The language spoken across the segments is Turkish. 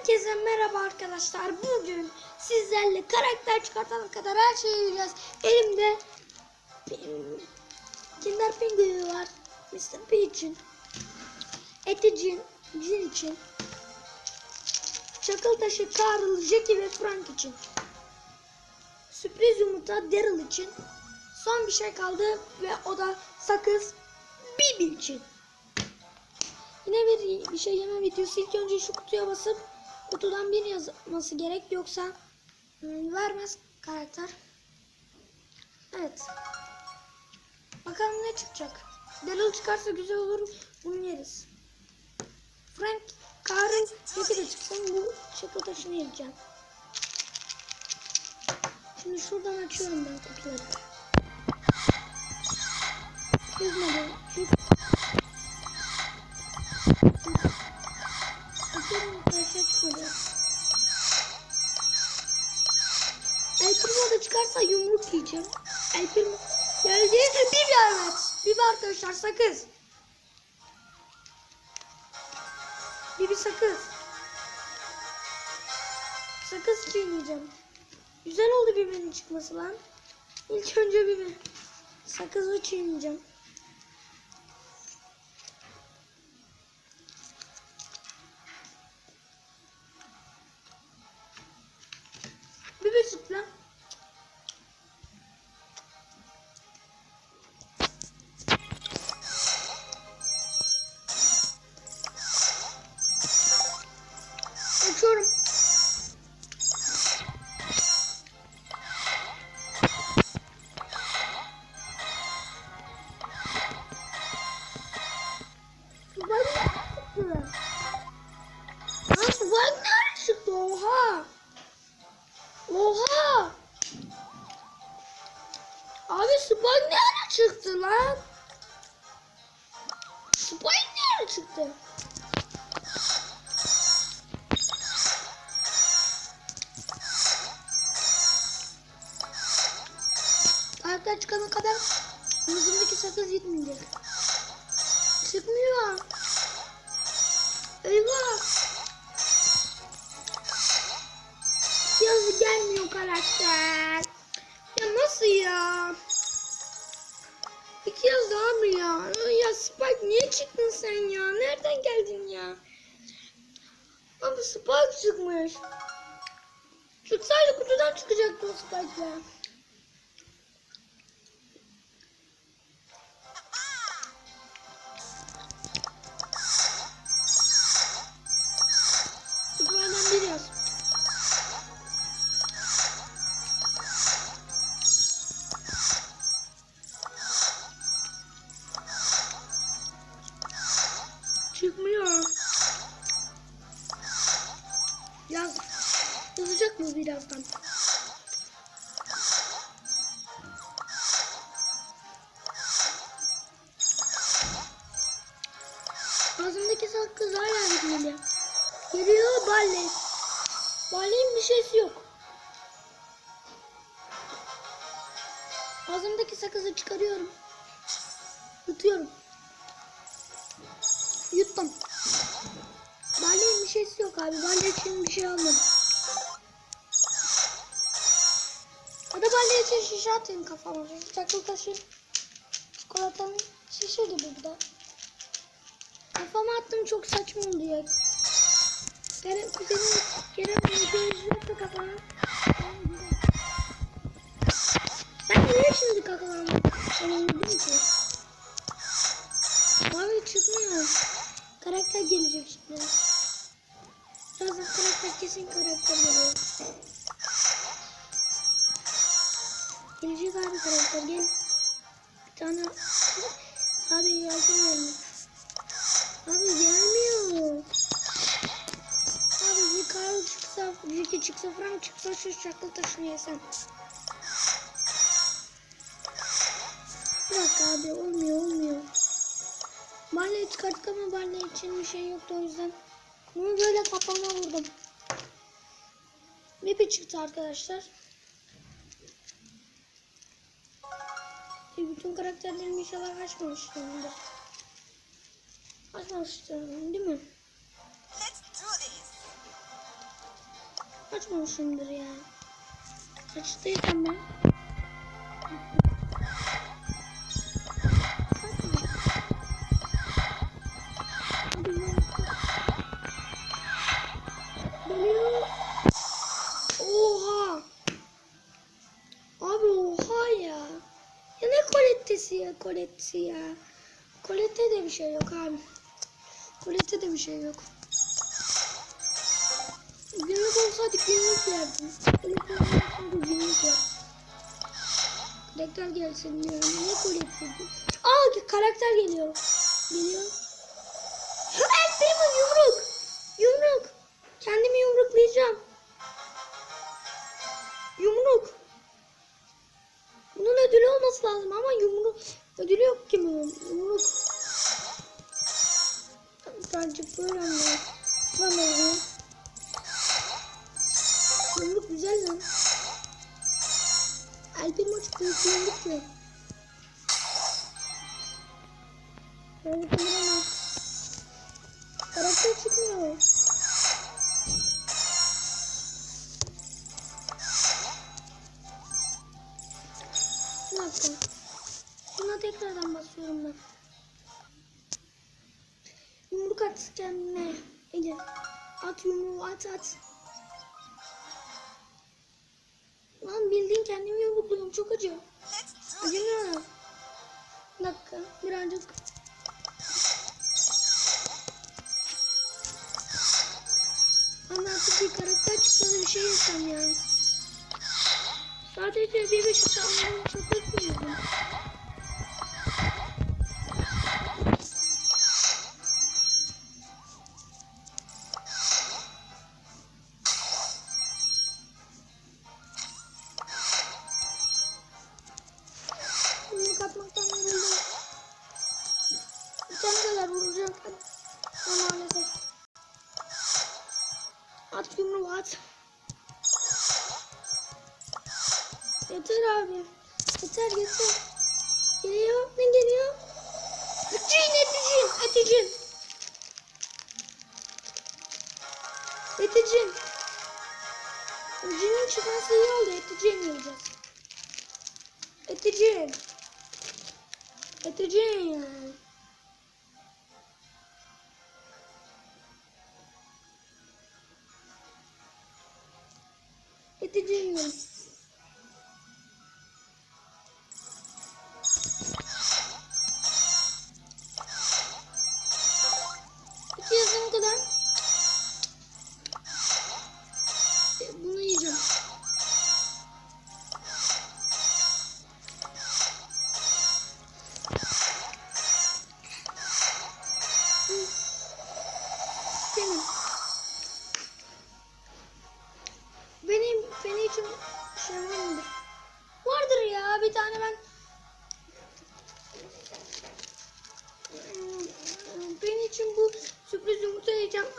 Herkese merhaba arkadaşlar. Bugün sizlerle karakter çıkartana kadar her şeyi yiyeceğiz. Elimde Kinder Pingu'yu var. Mr. P için. Eti Cin, Cin için. Çakıl taşı Carl, Jackie ve Frank için. Sürpriz yumurta Daryl için. Son bir şey kaldı ve o da sakız Bibi için. Yine bir, bir şey yeme videosu. İlk önce şu kutuya basıp kutudan bir yazması gerek. Yoksa hmm, vermez karakter. Evet. Bakalım ne çıkacak. Daryl çıkarsa güzel olur. Bunu yeriz. Frank, Karen, Jackie de çıksın. Bu çakıl taşını yiyeceğim. Şimdi şuradan açıyorum ben kutuları. Yüzmedi. Yüz... El Primo da çıkarsa yumruk yiyeceğim. El Primo geldi. Bir evet. Bir arkadaşlar sakız. Bir bir sakız. Sakız çiğneyeceğim. Güzel oldu birbirinin çıkması lan. İlk önce bir sakızı çiğneyeceğim. Çıktı? Karakter çıkana kadar yüzümdeki sakız gitmeyecek. Çıkmıyor. Eyvah. Yazı gelmiyor karakter. Ya nasıl ya? Mı ya? Ya Spike niye çıktın sen ya? Nereden geldin ya? Abi Spike çıkmış. Çıksaydı kutudan çıkacaktı o Spike ya. Birazdan? Ağzımdaki sakız hala bitmedi. Geliyor balle. Ballenin bir şeysi yok. Ağzımdaki sakızı çıkarıyorum. Yutuyorum. Yuttum. Ballenin bir şeysi yok abi. Balle için bir şey almadım. Balle için şişe atayım kafama. Çakıl taşı. Çikolatanın şişe gibi bu da. Kafama attım çok saçma oldu ya. Kerem, kuzenim Kerem gözü yoktu kafama. Ben niye şimdi kafama anladım ki? Abi çıkmıyor. Karakter gelecek şimdi. Birazdan karakter kesin karakter geliyor. Gelecek abi karakter gel. Bir tane abi verin. Abi gelmiyor. Abi bir Karl çıksa, Ricky çıksa, Frank çıksa şu çakıl taşını yesem. Bir dakika abi olmuyor olmuyor. Barley çıkarttık ama Barley için bir şey yoktu o yüzden. Bunu böyle kafama vurdum. Mipi çıktı arkadaşlar. E, bütün karakterlerim inşallah açmamışlardır. Açmamışlar değil mi? Let's do this. Açmamışımdır ya. Açtıysam ben. Kolettesi ya. Kolette de bir şey yok abi. Kolette de bir şey yok. Günlük olsaydı günlük yerdim. Kolette olsaydı günlük. Karakter gelsin diyorum. Ne koletti bu? Aa karakter geliyor. Geliyor. El Primo yumruk. Yumruk. Kendimi yumruklayacağım. Yumruk. Bunun ödülü olması lazım ama yumruk ödülü yok ki bunun. Yumruk. Bence böyle mi? Lan oğlum. Yumruk güzel lan. Alper maç büyük yumruk mu? Böyle kamera Karakter çıkmıyor. At at. Lan bildiğin kendimi yumrukluyorum çok acı. Acımıyor. Bir dakika birazcık. Ama artık bir karakter çıksa da bir şey yapsam yani. Sadece bir beş insanların çok etmiyorum. Yeter abi. Yeter yeter. Geliyor. Ne geliyor? Eticin eticin eticin. Eticin. Eticinin çıkması iyi oldu. Eticin yiyeceğiz. Eticin. Eticin.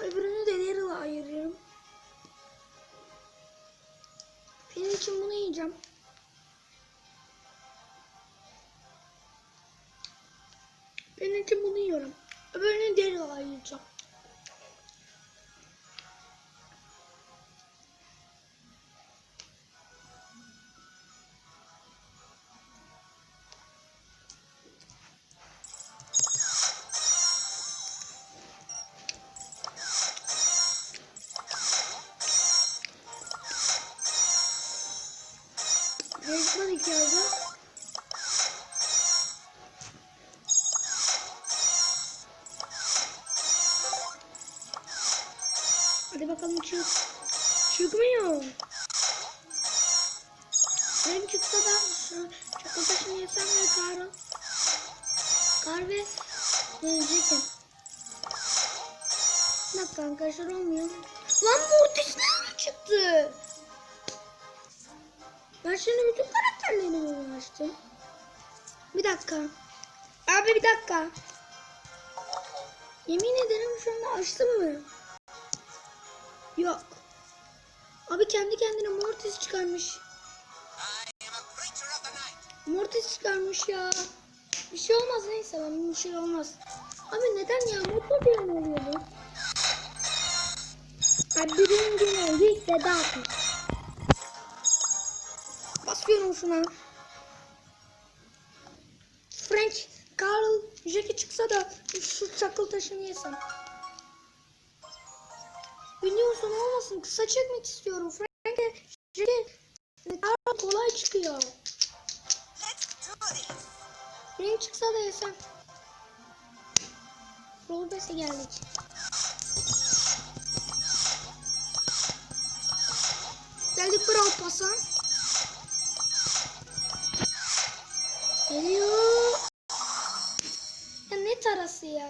Öbürünü de Daryl'a ayırıyorum. Benim için bunu yiyeceğim. Benim için bunu yiyorum. Öbürünü Daryl'a ayıracağım. Çık. Çıkmıyor. Benim çıksa da şu çikolatasını yesem ve kar, kar ve yenecekim. Bak arkadaşlar olmuyor. Lan Mortis nereden çıktı? Ben şimdi bütün karakterlerimi uğraştım. Bir dakika. Abi bir dakika. Yemin ederim şu anda açtım mı? Yok. Abi kendi kendine Mortis çıkarmış. Mortis çıkarmış ya. Bir şey olmaz neyse lan bir şey olmaz. Abi neden ya motor diye mi oluyor bu? birinci geldi veda atın. Basıyorum şuna. Frank, Carl, Jackie çıksa da şu çakıl taşını yesem. Biliyorsun olmasın kısa çekmek istiyorum. Frank'e Jackie, Carl kolay çıkıyor. Frank çıksa da yesem. Rollback'e geldik. Geldik Brawl Pass'a. Geliyor. Ya ne tarası ya?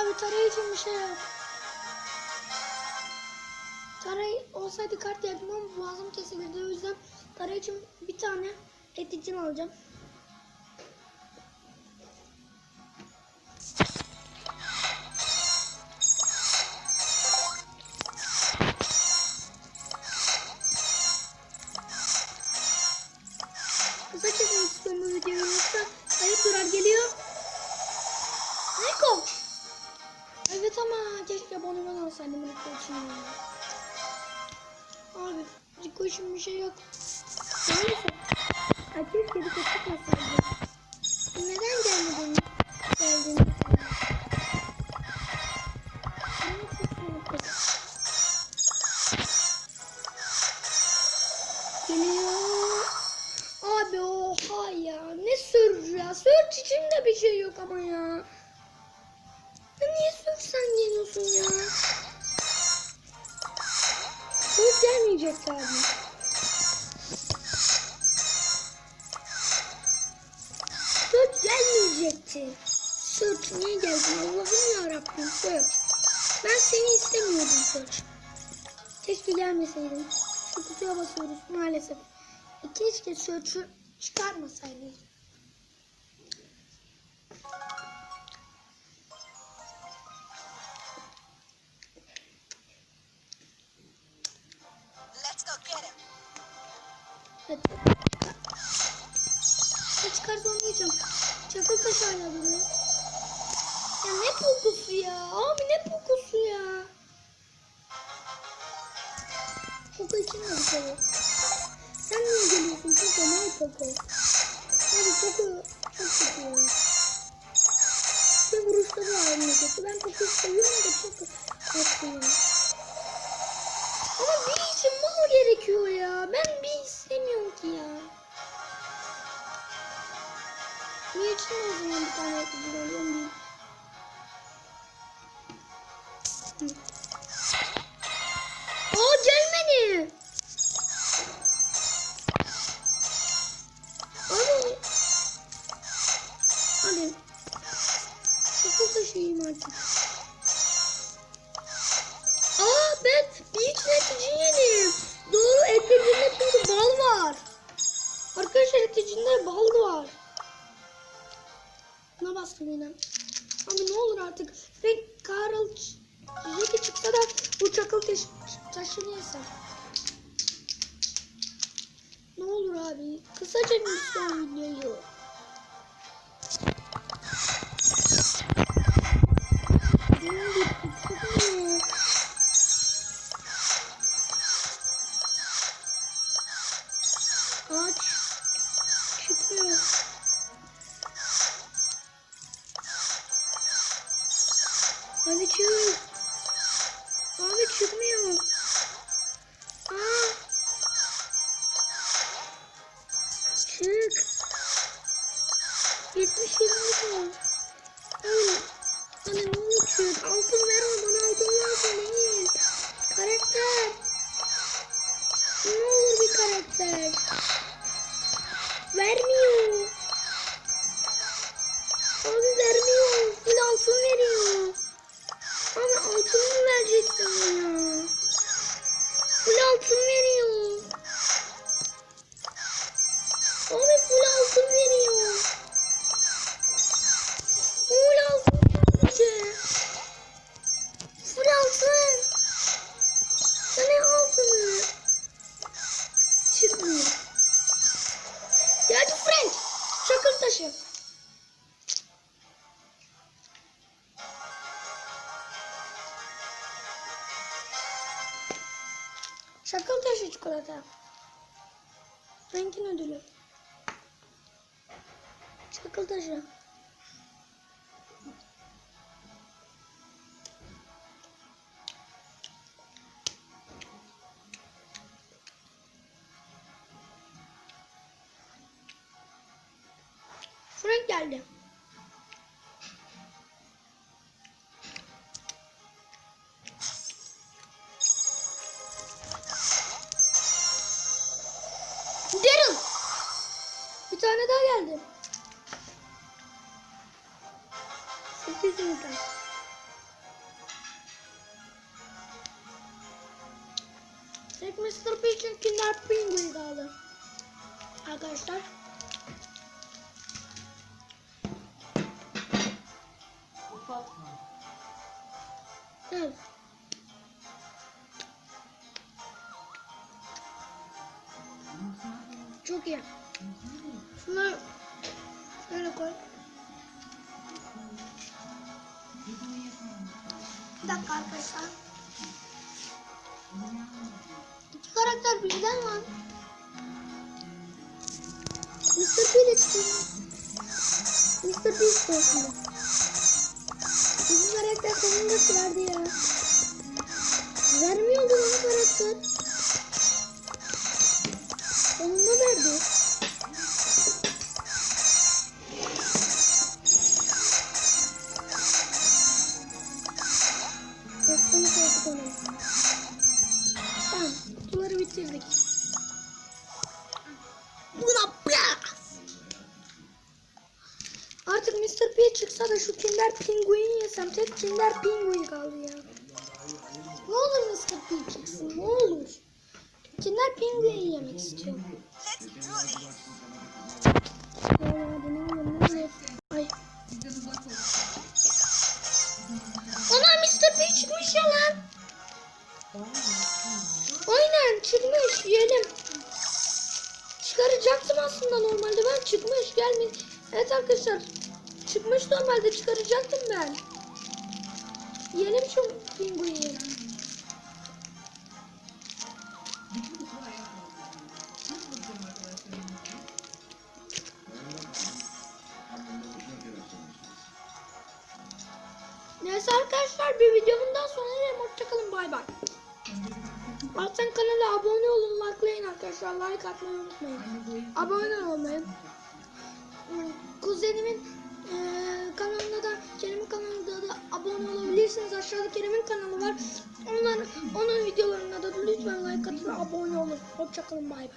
Abi tarayı için bir şey yok. Taray olsaydı kart yerdim ama boğazım kesilirdi. O yüzden taray için bir tane et için alacağım. Niko için bir şey yok. Maalesef. Ay keşke bir gelmeyecekti. Search niye geldin Allah'ım ya Rabbim Search. Ben seni istemiyordum Search. Keşke gelmeseydin. Şu kutuya basıyoruz maalesef. E, Keşke Search'ü çıkarmasaydı. Hala duruyor. Ya ne pokusu ya? Abi ne pokusu ya? Poku için şey yok. Sen niye geliyorsun Poku? Ne Poku? Abi Poku çok ya. Bir vuruşları var ne kötü. Ben Poku'yu seviyorum da kötü ya. Ama bir için mal gerekiyor ya. Ben bir istemiyorum ki ya. Bir için de o zaman bir tane yapıcı oluyorum değil. Abi. Kısaca bir son videoyu. 70 yıllık Öyle. Hani ne çık. Altın ver o bana altın. Karakter. Ne olur bir karakter. Vermiyor. Çikolata. Frank'in ödülü. Çakıl taşı. Frank geldi. Mr. Peach'in Kinder Penguin kaldı. Arkadaşlar. Evet. Çok iyi. Şunları şöyle koy. Bir dakika arkadaşlar. Birden var. Mr. Çıkıyor. Mr. İstiyor şimdi. Bizim karakter sonunda verdi ya. Vermiyordu lan karakter. Sonunda hadi ne olur ne olur. Ay. Ana Mr. P çıkmış ya lan. Aynen çıkmış yiyelim. Çıkaracaktım aslında normalde ben çıkmış gelmedi. Evet arkadaşlar çıkmış normalde çıkaracaktım ben. Yiyelim şu pinguini. Bir videomun daha sonuna gelelim. Hoşçakalın bay bay. Zaten kanala abone olun, likelayın arkadaşlar. Like atmayı unutmayın. Abone olmayı. Kuzenimin eee kanalına da, Kerem'in kanalına da abone olabilirsiniz. Aşağıda Kerem'in kanalı var. Onların, onun videolarına da lütfen like atın, abone olun. Hoşçakalın, bay bay.